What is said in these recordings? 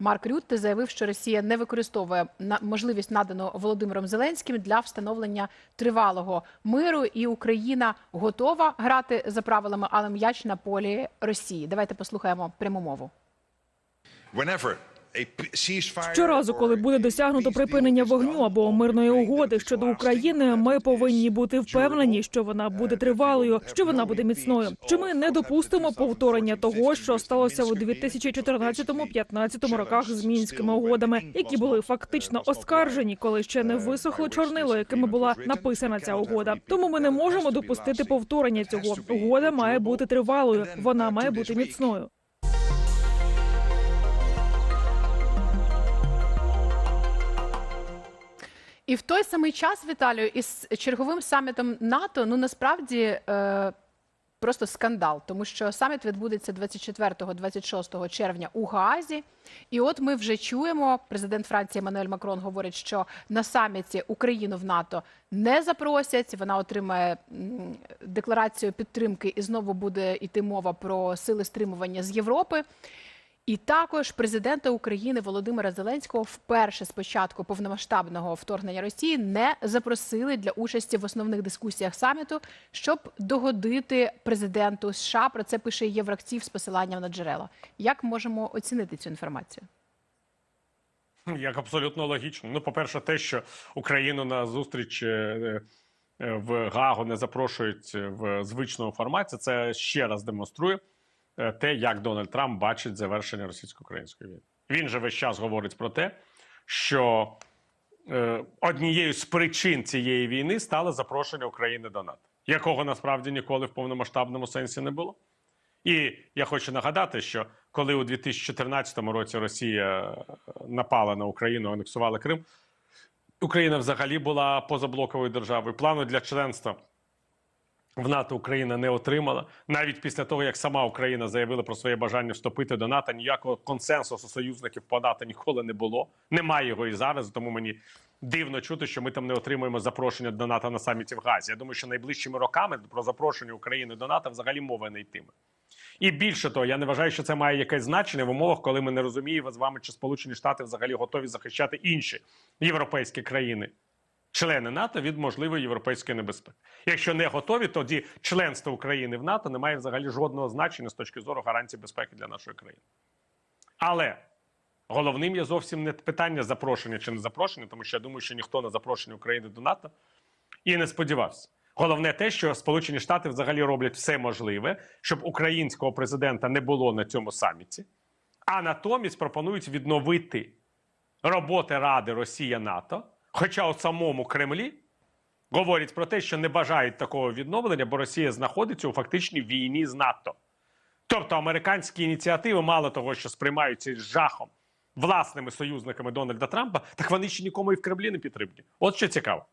Марк Рютте заявив, що Росія не використовує можливість надану Володимиром Зеленським для встановлення тривалого миру, і Україна готова грати за правилами, але м'яч на полі Росії. Давайте послухаємо пряму мову. Whenever Щоразу, коли буде досягнуто припинення вогню або мирної угоди щодо України, ми повинні бути впевнені, що вона буде тривалою, що вона буде міцною. Що ми не допустимо повторення того, що сталося у 2014-15 роках з мінськими угодами, які були фактично оскаржені, коли ще не висохло чорнило, якими була написана ця угода. Тому ми не можемо допустити повторення цього. Угода має бути тривалою, вона має бути міцною. І в той самий час, Віталію, із черговим самітом НАТО, ну насправді е, просто скандал, тому що саміт відбудеться 24-26 червня у Гаазі. І от ми вже чуємо, президент Франції Еммануель Макрон говорить, що на саміті Україну в НАТО не запросять. Вона отримає декларацію підтримки, і знову буде йти мова про сили стримування з Європи. І також президента України Володимира Зеленського вперше з початку повномасштабного вторгнення Росії не запросили для участі в основних дискусіях саміту, щоб догодити президенту США. Про це пише Євроактив з посиланням на джерела. Як можемо оцінити цю інформацію? Як абсолютно логічно. Ну, по-перше, те, що Україну на зустріч е, е, в Гаагу не запрошують в звичному форматі, це ще раз демонструє е, те, як Дональд Трамп бачить завершення російсько-української війни. Він же весь час говорить про те, що е, однією з причин цієї війни стало запрошення України до НАТО, якого насправді ніколи в повномасштабному сенсі не було. І я хочу нагадати, що коли у 2014 році Росія е, напала на Україну, анексувала Крим, Україна взагалі була позаблоковою державою. Плану для членства в НАТО Україна не отримала. Навіть після того, як сама Україна заявила про своє бажання вступити до НАТО, ніякого консенсусу союзників по НАТО ніколи не було. Немає його і зараз. Тому мені дивно чути, що ми там не отримуємо запрошення до НАТО на саміті в Газі. Я думаю, що найближчими роками про запрошення України до НАТО взагалі мови не йтиме. І більше того, я не вважаю, що це має якесь значення в умовах, коли ми не розуміємо з вами, чи Сполучені Штати взагалі готові захищати інші європейські країни, члени НАТО від можливої європейської небезпеки. Якщо не готові, тоді членство України в НАТО не має взагалі жодного значення з точки зору гарантій безпеки для нашої країни. Але головним є зовсім не питання запрошення чи не запрошення, тому що я думаю, що ніхто на запрошення України до НАТО і не сподівався. Головне те, що Сполучені Штати взагалі роблять все можливе, щоб українського президента не було на цьому саміті, а натомість пропонують відновити роботи Ради Росія НАТО. Хоча у самому Кремлі говорять про те, що не бажають такого відновлення, бо Росія знаходиться у фактичній війні з НАТО. Тобто американські ініціативи, мало того, що сприймаються з жахом власними союзниками Дональда Трампа, так вони ще нікому і в Кремлі не потрібні. От що цікаво.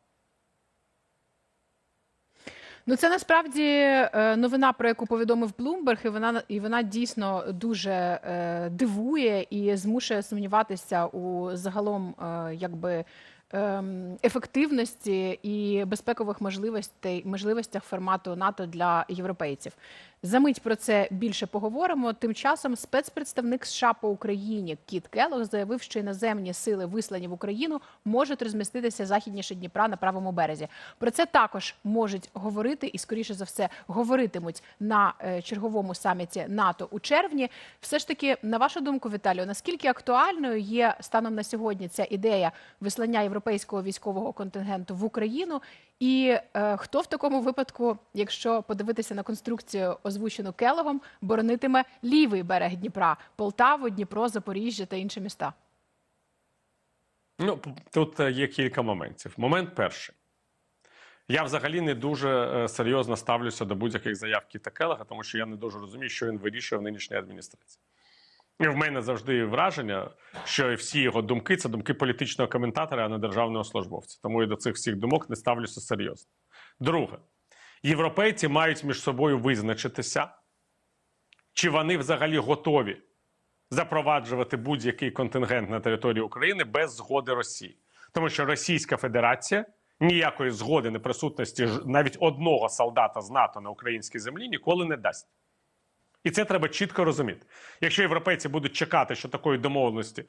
Ну, це насправді е, новина, про яку повідомив Блумберг, і вона і вона дійсно дуже е, дивує і змушує сумніватися у загалом, е, якби. Ем, Ефективності і безпекових можливостей можливостях формату НАТО для європейців. Замить про це більше поговоримо. Тим часом спецпредставник США по Україні Кіт Келлог заявив, що іноземні сили, вислані в Україну, можуть розміститися західніше Дніпра на правому березі. Про це також можуть говорити і, скоріше за все, говоритимуть на е, черговому саміті НАТО у червні. Все ж таки, на вашу думку, Віталію, наскільки актуальною є станом на сьогодні ця ідея вислання європейського військового контингенту в Україну? І е, хто в такому випадку, якщо подивитися на конструкцію, озвучену Келогом, боронитиме лівий берег Дніпра, Полтаву, Дніпро, Запоріжжя та інші міста? Ну, тут е, є кілька моментів. Момент перший. Я взагалі не дуже е, серйозно ставлюся до будь-яких заяв Кіта Келега, тому що я не дуже розумію, що він вирішує в нинішній адміністрації. І в мене завжди враження, що всі його думки це думки політичного коментатора, а не державного службовця. Тому я до цих всіх думок не ставлюся серйозно. Друге, європейці мають між собою визначитися, чи вони взагалі готові запроваджувати будь-який контингент на території України без згоди Росії. Тому що Російська Федерація ніякої згоди неприсутності ж- навіть одного солдата з НАТО на українській землі ніколи не дасть. І це треба чітко розуміти. Якщо європейці будуть чекати, що такої домовленості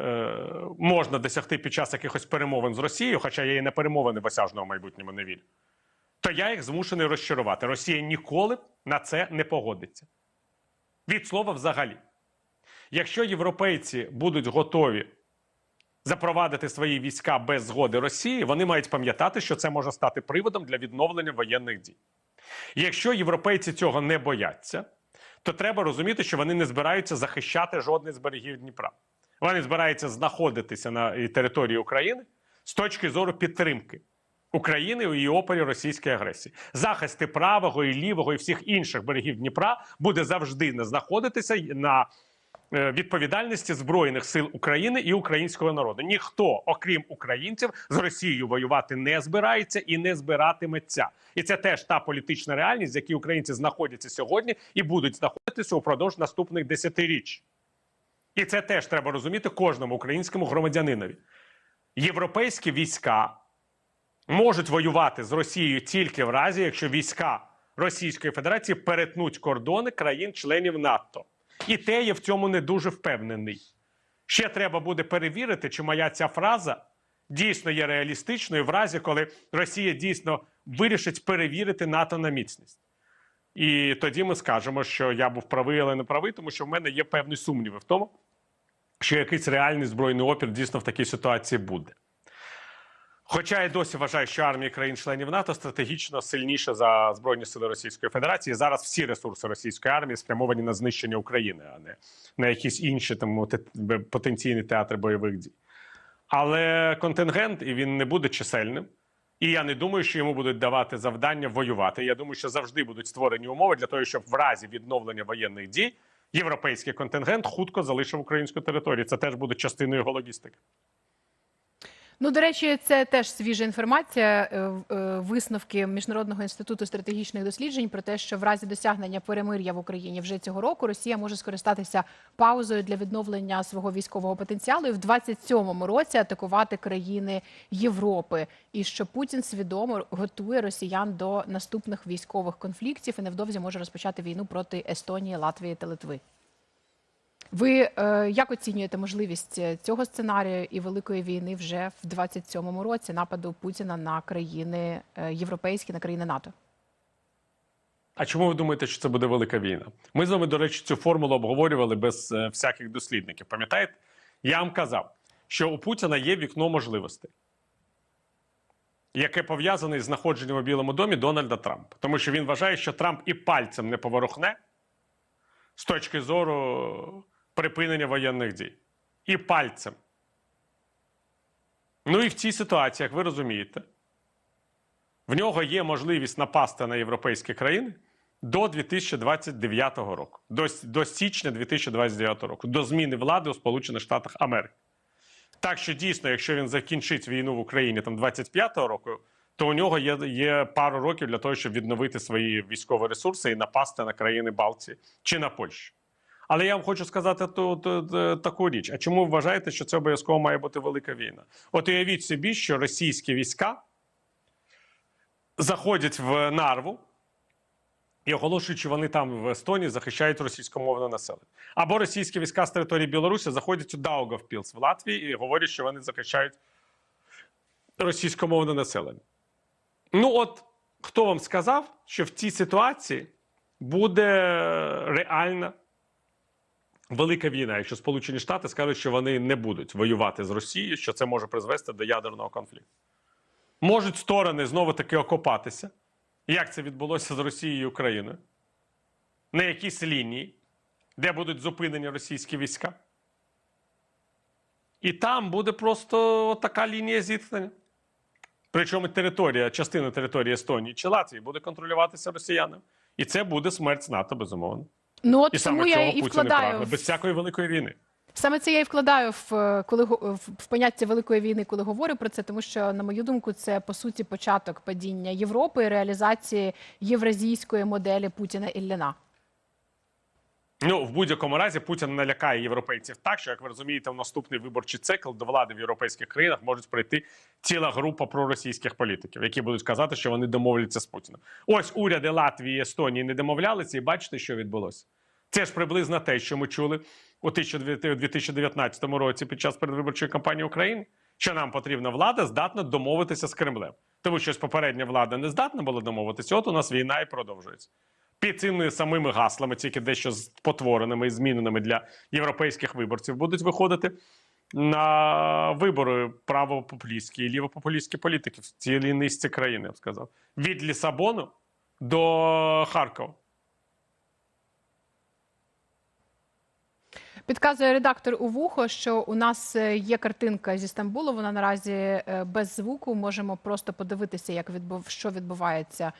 е, можна досягти під час якихось перемовин з Росією, хоча я і на перемовини в осяжному майбутньому не вірю, то я їх змушений розчарувати. Росія ніколи на це не погодиться. Від слова взагалі. Якщо європейці будуть готові запровадити свої війська без згоди Росії, вони мають пам'ятати, що це може стати приводом для відновлення воєнних дій. Якщо європейці цього не бояться, то треба розуміти, що вони не збираються захищати жодний з берегів Дніпра. Вони збираються знаходитися на е, території України з точки зору підтримки України у її опорі російської агресії. Захисти правого і лівого і всіх інших берегів Дніпра буде завжди не знаходитися на е, відповідальності збройних сил України і українського народу. Ніхто, окрім українців, з Росією воювати не збирається і не збиратиметься. І це теж та політична реальність, в якій українці знаходяться сьогодні і будуть знаходитися упродовж наступних десятиріч. І це теж треба розуміти кожному українському громадянинові. Європейські війська можуть воювати з Росією тільки в разі, якщо війська Російської Федерації перетнуть кордони країн-членів НАТО. І те я в цьому не дуже впевнений. Ще треба буде перевірити, чи моя ця фраза дійсно є реалістичною в разі, коли Росія дійсно вирішить перевірити НАТО на міцність. І тоді ми скажемо, що я був правий, але не правий, тому що в мене є певні сумніви в тому, що якийсь реальний збройний опір дійсно в такій ситуації буде. Хоча я досі вважаю, що армії країн-членів НАТО стратегічно сильніша за Збройні сили Російської Федерації. Зараз всі ресурси російської армії спрямовані на знищення України, а не на якісь інші там потенційні театри бойових дій. Але контингент і він не буде чисельним. І я не думаю, що йому будуть давати завдання воювати. Я думаю, що завжди будуть створені умови для того, щоб в разі відновлення воєнних дій європейський контингент хутко залишив українську територію. Це теж буде частиною його логістики. Ну, до речі, це теж свіжа інформація. е, е, Висновки Міжнародного інституту стратегічних досліджень про те, що в разі досягнення перемир'я в Україні вже цього року Росія може скористатися паузою для відновлення свого військового потенціалу і в 27-му році атакувати країни Європи. І що Путін свідомо готує росіян до наступних військових конфліктів і невдовзі може розпочати війну проти Естонії, Латвії та Литви. Ви е, як оцінюєте можливість е, цього сценарію і великої війни вже в 27-му році нападу Путіна на країни е, європейські, на країни НАТО? А чому ви думаєте, що це буде велика війна? Ми з вами, до речі, цю формулу обговорювали без е, всяких дослідників. Пам'ятаєте? Я вам казав, що у Путіна є вікно можливостей, яке пов'язане з знаходженням у Білому домі Дональда Трампа. Тому що він вважає, що Трамп і пальцем не поворухне з точки зору припинення воєнних дій. І пальцем. Ну і в цій ситуації, як ви розумієте, в нього є можливість напасти на європейські країни до 2029 року, до, до січня 2029 року, до зміни влади у Сполучених Штатах Америки. Так що дійсно, якщо він закінчить війну в Україні там 25-го року, то у нього є, є пару років для того, щоб відновити свої військові ресурси і напасти на країни Балтії чи на Польщу. Але я вам хочу сказати ту, таку річ: а чому ви вважаєте, що це обов'язково має бути велика війна? От уявіть собі, що російські війська заходять в нарву і оголошують, що вони там в Естонії захищають російськомовне населення. Або російські війська з території Білорусі заходять у Даугавпілс в Латвії і говорять, що вони захищають російськомовне населення. Ну, от хто вам сказав, що в цій ситуації буде реальна велика війна, якщо Сполучені Штати скажуть, що вони не будуть воювати з Росією, що це може призвести до ядерного конфлікту. Можуть сторони знову таки окопатися, як це відбулося з Росією і Україною, на якійсь лінії, де будуть зупинені російські війська. І там буде просто така лінія зіткнення. Причому територія, частина території Естонії чи Латвії буде контролюватися росіянами. І це буде смерть НАТО, безумовно. Ну от І тому саме я і вкладаю прагне, без всякої великої війни. Саме це я і вкладаю в е, коли в в поняття великої війни, коли говорю про це, тому що на мою думку, це по суті початок падіння Європи і реалізації євразійської моделі Путіна Ілляна. Ну, в будь-якому разі Путін налякає європейців так, що як ви розумієте, в наступний виборчий цикл до влади в європейських країнах можуть прийти ціла група проросійських політиків, які будуть казати, що вони домовляться з Путіним. Ось уряди Латвії і Естонії не домовлялися, і бачите, що відбулося. Це ж приблизно те, що ми чули у 2019 році під час передвиборчої кампанії України, що нам потрібна влада здатна домовитися з Кремлем. Тому що попередня влада не здатна була домовитися. От у нас війна і продовжується. Під цими самими гаслами, тільки дещо спотвореними і зміненими для європейських виборців, будуть виходити на вибори правопопулістські і лівопопулістські політики в цілій низці країн, я б сказав. Від Лісабону до Харкова. Підказує редактор у вухо, що у нас е, є картинка зі Стамбулу. Вона наразі е, без звуку. Можемо просто подивитися, як відбув, що відбувається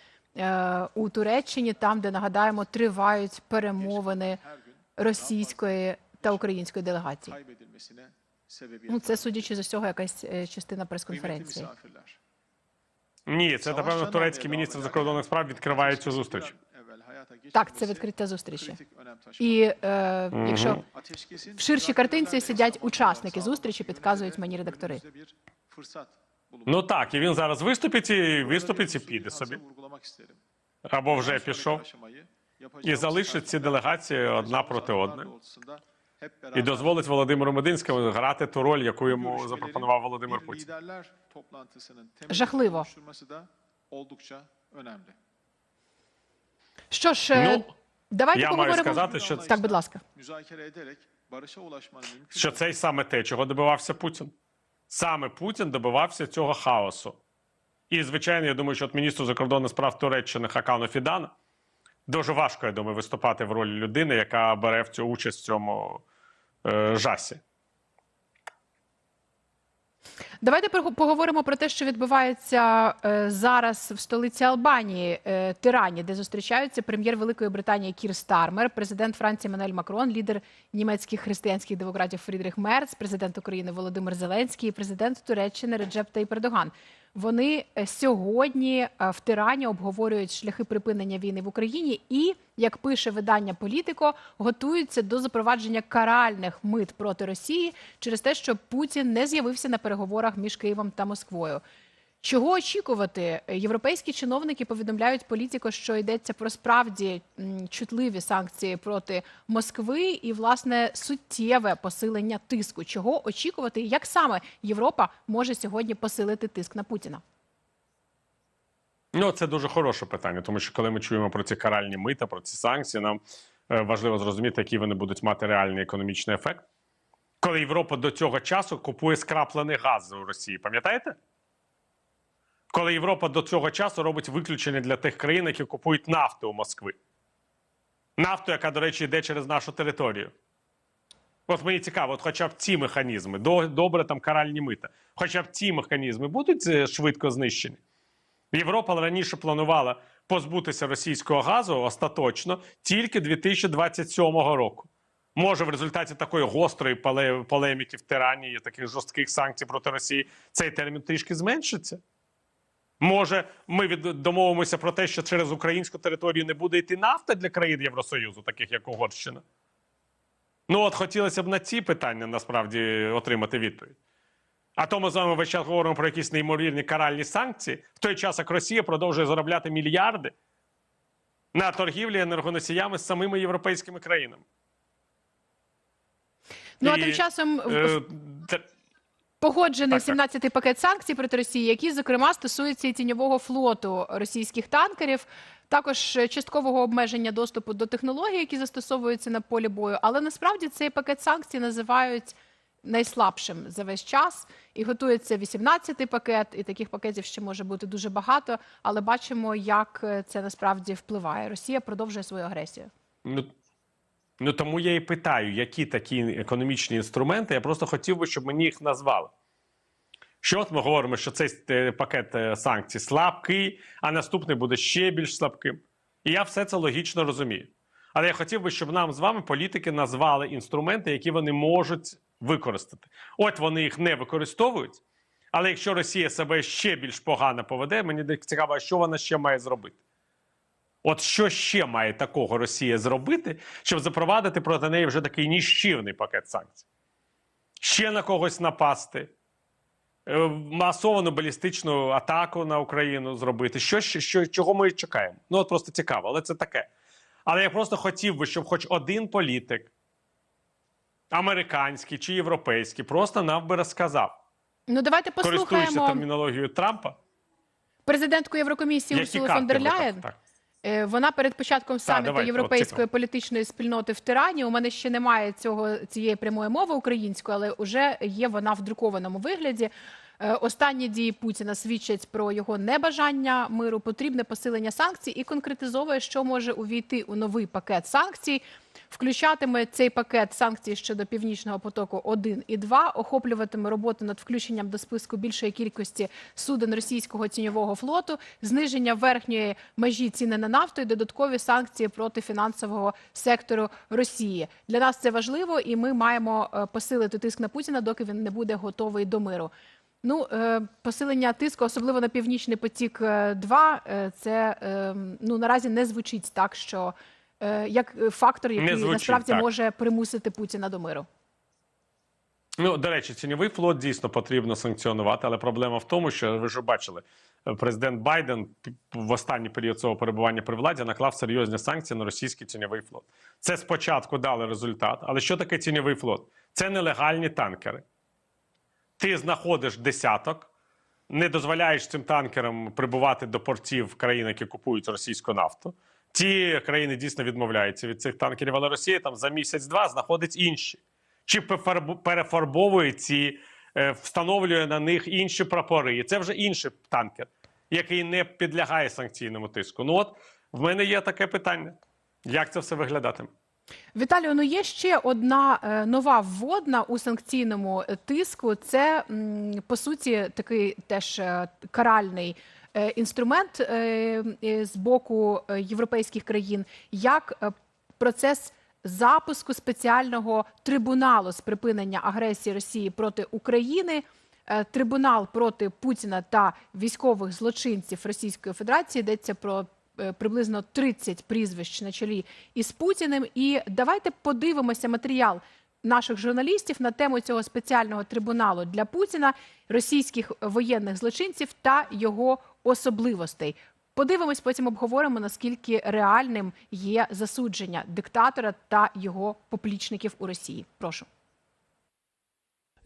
у Туреччині, там, де нагадаємо, тривають перемовини російської та української делегації. Ну це судячи з усього, якась е, частина прес-конференції. Ні, це напевно турецький міністр закордонних справ відкриває цю зустріч. Так, це відкриття зустрічі. І е, якщо в ширшій картинці сидять учасники зустрічі, підказують мені редактори. Ну так, і він зараз виступить і виступить і піде собі. Або вже пішов. І залишить ці делегації одна проти одної. І дозволить Володимиру Мединському грати ту роль, яку йому запропонував Володимир Путін. Жахливо. Що ж, е, Ну, давайте я маю поговоримо. сказати, що Так, будь ласка. Що це й саме те, чого добивався Путін. Саме Путін добивався цього хаосу. І, звичайно, я думаю, що от міністру закордонних справ Туреччини Хакану Фідан дуже важко, я думаю, виступати в ролі людини, яка бере в цю участь в цьому е, жасі. Давайте пог- поговоримо про те, що відбувається е, зараз в столиці Албанії, е, Тирані, де зустрічаються прем'єр Великої Британії Кір Стармер, президент Франції Мануель Макрон, лідер німецьких християнських демократів Фрідрих Мерц, президент України Володимир Зеленський і президент Туреччини Реджеп Тейпердоган. Ердоган. Вони е, сьогодні е, в Тирані обговорюють шляхи припинення війни в Україні і, як пише видання Політико, готуються до запровадження каральних мит проти Росії через те, що Путін не з'явився на переговорах між Києвом та Москвою. Чого очікувати? Європейські чиновники повідомляють політико, що йдеться про справді чутливі санкції проти Москви і власне суттєве посилення тиску. Чого очікувати? Як саме Європа може сьогодні посилити тиск на Путіна? Ну, це дуже хороше питання, тому що коли ми чуємо про ці каральні мита, про ці санкції, нам е, важливо зрозуміти, який вони будуть мати реальний економічний ефект. Коли Європа до цього часу купує скраплений газ у Росії, пам'ятаєте? Коли Європа до цього часу робить виключення для тих країн, які купують нафту у Москви. Нафту, яка, до речі, йде через нашу територію. От мені цікаво, от хоча б ці механізми, добре там каральні мита, хоча б ці механізми будуть е, швидко знищені. Європа раніше планувала позбутися російського газу остаточно тільки 2027 року. Може, в результаті такої гострої полеміки в Тирані таких жорстких санкцій проти Росії цей термін трішки зменшиться. Може, ми домовимося про те, що через українську територію не буде йти нафта для країн Євросоюзу, таких як Угорщина. Ну, от хотілося б на ці питання насправді отримати відповідь. А то ми з вами весь час говоримо про якісь неймовірні каральні санкції, в той час як Росія продовжує заробляти мільярди на торгівлі енергоносіями з самими європейськими країнами. Ну а тим часом Е, Погоджений Так, так. 17-й пакет санкцій проти Росії, які зокрема стосуються і тіньового флоту російських танкерів, також часткового обмеження доступу до технологій, які застосовуються на полі бою. Але насправді цей пакет санкцій називають найслабшим за весь час. І готується 18-й пакет, і таких пакетів ще може бути дуже багато. Але бачимо, як е, це насправді впливає. Росія продовжує свою агресію. Ну, тому я і питаю, які такі економічні інструменти. Я просто хотів би, щоб мені їх назвали. Що от ми говоримо, що цей е, пакет е, санкцій слабкий, а наступний буде ще більш слабким. І я все це логічно розумію. Але я хотів би, щоб нам з вами політики назвали інструменти, які вони можуть використати. От вони їх не використовують. Але якщо Росія себе ще більш погано поведе, мені цікаво, що вона ще має зробити. От що ще має такого Росія зробити, щоб запровадити проти неї вже такий ніщівний пакет санкцій? Ще на когось напасти, е, масовану балістичну атаку на Україну зробити. Що, що, чого ми чекаємо? Ну от просто цікаво, але це таке. Але я просто хотів би, щоб хоч один політик, американський чи європейський, просто нам би розказав, Ну давайте послухаємо термінологією Трампа, президентку Єврокомісії які Урсулу фон дер Ляєн. Е, Вона перед початком саміту давайте, європейської цікаво. політичної спільноти в Тирані. У мене ще немає цього цієї прямої мови української, але вже є вона в друкованому вигляді. Е, Останні дії Путіна свідчать про його небажання миру, потрібне посилення санкцій і конкретизовує, що може увійти у новий пакет санкцій. Включатиме цей пакет санкцій щодо північного потоку 1 і 2, охоплюватиме роботу над включенням до списку більшої кількості суден російського тіньового флоту, зниження верхньої межі ціни на нафту і додаткові санкції проти фінансового сектору Росії. Для нас це важливо, і ми маємо е, посилити тиск на Путіна, доки він не буде готовий до миру. Ну, е, посилення тиску, особливо на північний потік 2 це е, ну наразі не звучить так, що е, як е, фактор, який звучить, насправді так. може примусити Путіна до миру. Ну, до речі, тіньовий флот дійсно потрібно санкціонувати, але проблема в тому, що ви вже бачили, е, президент Байден в останній період свого перебування при владі наклав серйозні санкції на російський тіньовий флот. Це спочатку дали результат, але що таке тіньовий флот? Це нелегальні танкери. Ти знаходиш десяток, не дозволяєш цим танкерам прибувати до портів країн, які купують російську нафту. Ті країни дійсно відмовляються від цих танкерів, але Росія там за місяць-два знаходить інші. Чи перефарбовує ці, е, встановлює на них інші прапори. І це вже інший танкер, який не підлягає санкційному тиску. Ну от в мене є таке питання: як це все виглядатиме? Віталію, ну є ще одна е, нова вводна у санкційному е, тиску. Це по суті такий теж каральний інструмент е, е, з боку е, європейських країн, як е, процес запуску спеціального трибуналу з припинення агресії Росії проти України. Е, Трибунал проти Путіна та військових злочинців Російської Федерації йдеться про е, приблизно 30 прізвищ на чолі із Путіним. І давайте подивимося матеріал наших журналістів на тему цього спеціального трибуналу для Путіна, російських воєнних злочинців та його особливостей. Подивимось, потім обговоримо наскільки реальним є засудження диктатора та його поплічників у Росії. Прошу.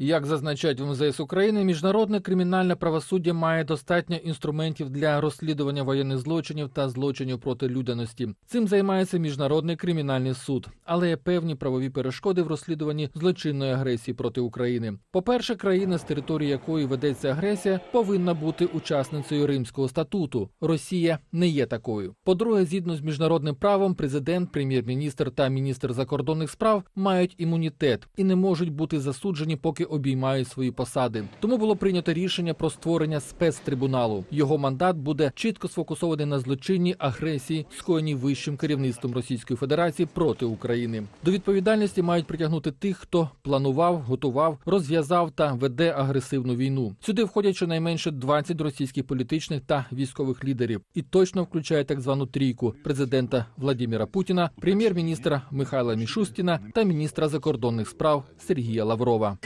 Як зазначають в МЗС України, міжнародне кримінальне правосуддя має достатньо інструментів для розслідування воєнних злочинів та злочинів проти людяності. Цим займається міжнародний кримінальний суд, але є певні правові перешкоди в розслідуванні злочинної агресії проти України. По-перше, країна, з території якої ведеться агресія, повинна бути учасницею Римського статуту. Росія не є такою. По-друге, згідно з міжнародним правом, президент, прем'єр-міністр та міністр закордонних справ мають імунітет і не можуть бути засуджені, поки обіймають свої посади. Тому було прийнято рішення про створення спецтрибуналу. Його мандат буде чітко сфокусований на злочинній агресії, скоєній вищим керівництвом Російської Федерації проти України. До відповідальності мають притягнути тих, хто планував, готував, розв'язав та веде агресивну війну. Сюди входять щонайменше 20 російських політичних та військових лідерів, і точно включає так звану трійку президента Владіміра Путіна, прем'єр-міністра Михайла Мішустіна та міністра закордонних справ Сергія Лаврова.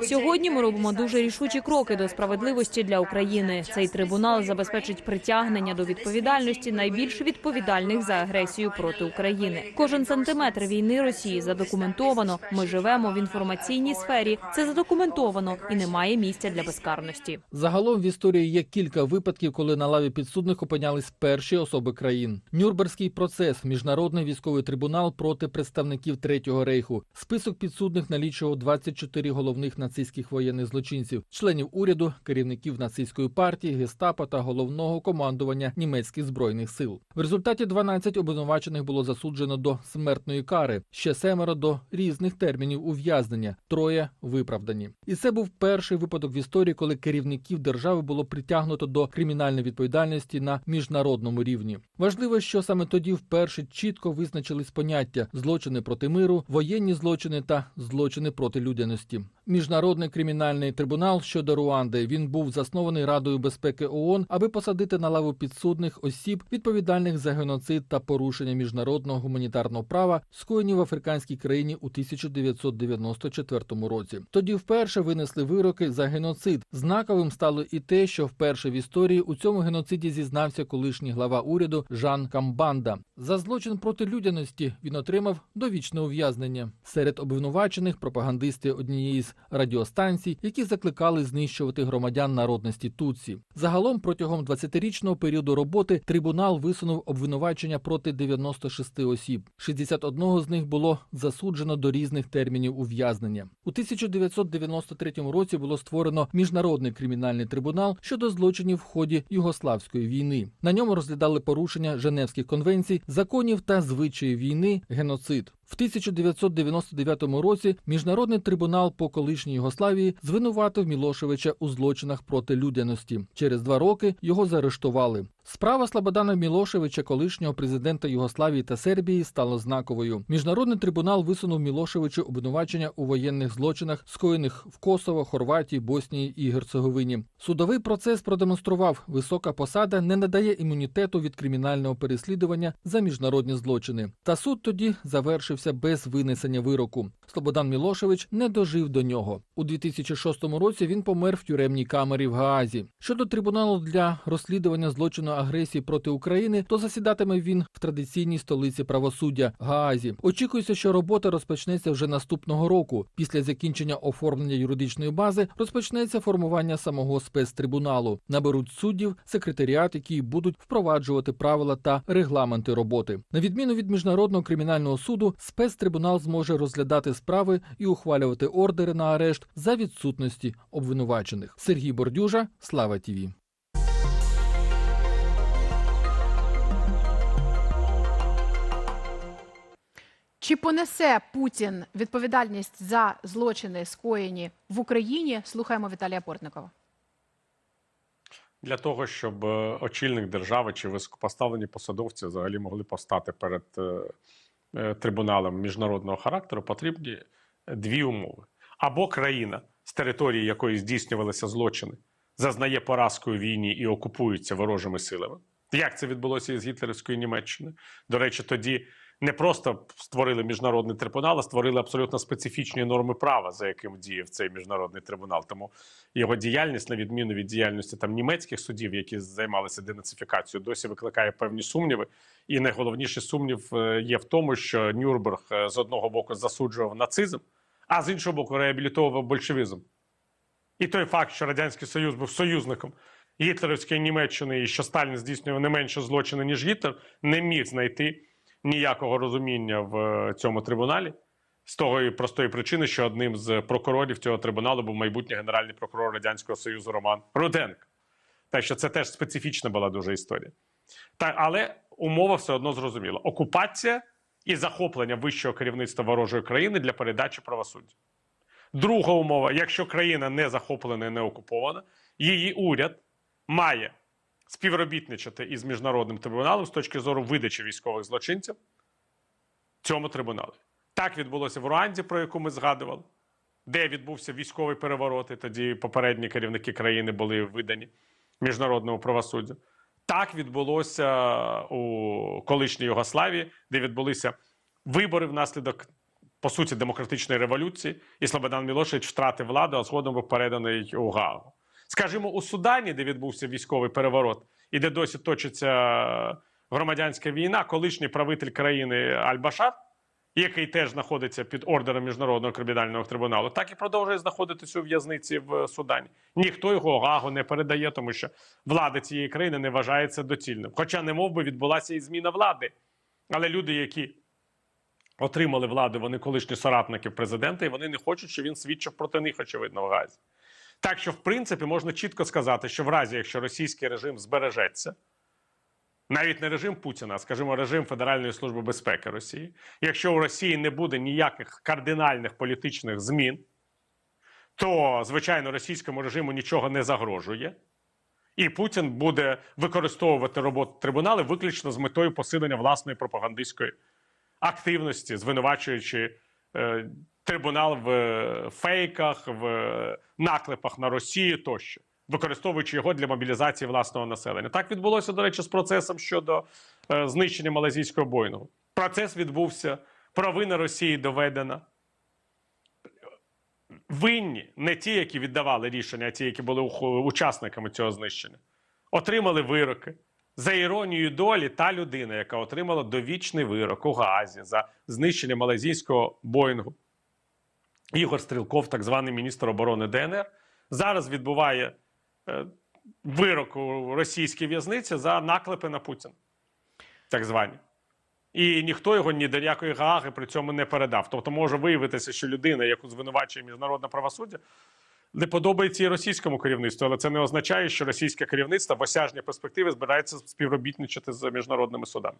Сьогодні ми робимо дуже рішучі кроки до справедливості для України. Цей трибунал забезпечить притягнення до відповідальності найбільш відповідальних за агресію проти України. Кожен сантиметр війни Росії задокументовано. Ми живемо в інформаційній сфері. Це задокументовано і немає місця для безкарності. Загалом в історії є кілька випадків, коли на лаві підсудних опинялись перші особи країн. Нюрнберзький процес, міжнародний військовий трибунал проти представників Третього рейху. Список підсудних налічував 24 головних нацистських воєнних злочинців, членів уряду, керівників нацистської партії, гестапо та головного командування німецьких збройних сил. В результаті 12 обвинувачених було засуджено до смертної кари, ще семеро до різних термінів ув'язнення, троє виправдані. І це був перший випадок в історії, коли керівників держави було притягнуто до кримінальної відповідальності на міжнародному рівні. Важливо, що саме тоді вперше чітко визначились поняття злочини проти миру, воєнні злочини та злочини проти людяності. Міжнародний кримінальний трибунал щодо Руанди він був заснований Радою безпеки ООН, аби посадити на лаву підсудних осіб, відповідальних за геноцид та порушення міжнародного гуманітарного права, скоєні в африканській країні у 1994 році. Тоді вперше винесли вироки за геноцид. Знаковим стало і те, що вперше в історії у цьому геноциді зізнався колишній глава уряду Жан Камбанда. За злочин проти людяності він отримав довічне ув'язнення. Серед обвинувачених пропагандисти однієї з радіостанцій, які закликали знищувати громадян народності Тутсі. Загалом протягом 20-річного періоду роботи трибунал висунув обвинувачення проти 96 осіб. 61 з них було засуджено до різних термінів ув'язнення. У 1993 році було створено міжнародний кримінальний трибунал щодо злочинів в ході югославської війни. На ньому розглядали порушення Женевських конвенцій, законів та звичаї війни, геноцид. В 1999 році міжнародний трибунал по колишній Югославії звинуватив Мілошевича у злочинах проти людяності. Через два роки його заарештували. Справа Слободана Мілошевича, колишнього президента Югославії та Сербії, стала знаковою. Міжнародний трибунал висунув Мілошевичу обвинувачення у воєнних злочинах, скоєних в Косово, Хорватії, Боснії і Герцеговині. Судовий процес продемонстрував, висока посада не надає імунітету від кримінального переслідування за міжнародні злочини. Та суд тоді завершився без винесення вироку. Слободан Мілошевич не дожив до нього. У 2006 році він помер в тюремній камері в Гаазі. Щодо трибуналу для розслідування злочину агресії проти України, то засідатиме він в традиційній столиці правосуддя Гаазі. Очікується, що робота розпочнеться вже наступного року. Після закінчення оформлення юридичної бази розпочнеться формування самого спецтрибуналу. Наберуть суддів, секретаріат, які будуть впроваджувати правила та регламенти роботи. На відміну від міжнародного кримінального суду, спецтрибунал зможе розглядати справи і ухвалювати ордери на арешт за відсутності обвинувачених. Сергій Бордюжа, Слава Тіві. Чи понесе Путін відповідальність за злочини, скоєні в Україні? Слухаємо Віталія Портникова. Для того, щоб е, очільник держави чи високопоставлені посадовці взагалі могли постати перед е, е, міжнародного характеру, потрібні дві умови: або країна, з території якої здійснювалися злочини, зазнає поразкою війні і окупується ворожими силами. Як це відбулося із гітлерівською Німеччини? До речі, тоді не просто створили міжнародний трибунал, а створили абсолютно специфічні норми права, за яким діяв цей міжнародний трибунал. Тому його діяльність, на відміну від діяльності там німецьких судів, які займалися денацифікацією, досі викликає певні сумніви. І найголовніший сумнів е, є в тому, що Нюрнберг е, з одного боку засуджував нацизм, а з іншого боку реабілітовував большевізм. І той факт, що Радянський Союз був союзником гітлерівської Німеччини і що Сталін здійснював не менше злочини, ніж Гітлер, не міг знайти ніякого розуміння в е, цьому трибуналі. З того простої причини, що одним з прокурорів цього трибуналу був майбутній генеральний прокурор Радянського Союзу Роман Руденко. Так що це теж специфічна була дуже історія. Та, але умова все одно зрозуміла: окупація і захоплення вищого керівництва ворожої країни для передачі правосуддя. Друга умова: якщо країна не захоплена і не окупована, її уряд має співробітничати із міжнародним трибуналом з точки зору видачі військових злочинців цьому трибуналу. Так відбулося в Руанді, про яку ми згадували, де відбувся військовий переворот, і тоді попередні керівники країни були видані міжнародному правосуддю. Так відбулося у колишній Югославії, де відбулися вибори внаслідок, по суті, демократичної революції, і Слободан Мілошевич втратив владу, а згодом був переданий у Гаагу. Скажімо, у Судані, де відбувся військовий переворот, і де досі точиться громадянська війна, колишній правитель країни Аль-Башар, який теж знаходиться під ордером міжнародного кримінального трибуналу, так і продовжує знаходитися у в'язниці в Судані. Ніхто його Гаагу не передає, тому що влада цієї країни не вважається доцільним. Хоча, не мов би, відбулася і зміна влади. Але люди, які отримали владу, вони колишні соратники президента, і вони не хочуть, щоб він свідчив проти них, очевидно, в Газі. Так що, в принципі, можна чітко сказати, що в разі, якщо російський режим збережеться, навіть не режим Путіна, а скажімо, режим Федеральної служби безпеки Росії, якщо у Росії не буде ніяких кардинальних політичних змін, то звичайно російському режиму нічого не загрожує, і Путін буде використовувати роботу трибуналу виключно з метою посилення власної пропагандистської активності, звинувачуючи е, трибунал в е, фейках, в е, наклепах на Росію тощо, використовуючи його для мобілізації власного населення. Так відбулося, до речі, з процесом щодо е, знищення малазійського Боїнгу. Процес відбувся, провина Росії доведена. Винні не ті, які віддавали рішення, а ті, які були учасниками цього знищення, отримали вироки. За іронією долі, та людина, яка отримала довічний вирок у Гаазі за знищення малазійського Боїнгу, Ігор Стрілков, так званий міністр оборони ДНР, зараз відбуває е, вирок у російській в'язниці за наклепи на Путіна, так звані. І ніхто його ні до якої Гааги при цьому не передав. Тобто може виявитися, що людина, яку звинувачує міжнародне правосуддя, не подобається і російському керівництву, але це не означає, що російське керівництво в осяжній перспективі збирається співробітничати з міжнародними судами.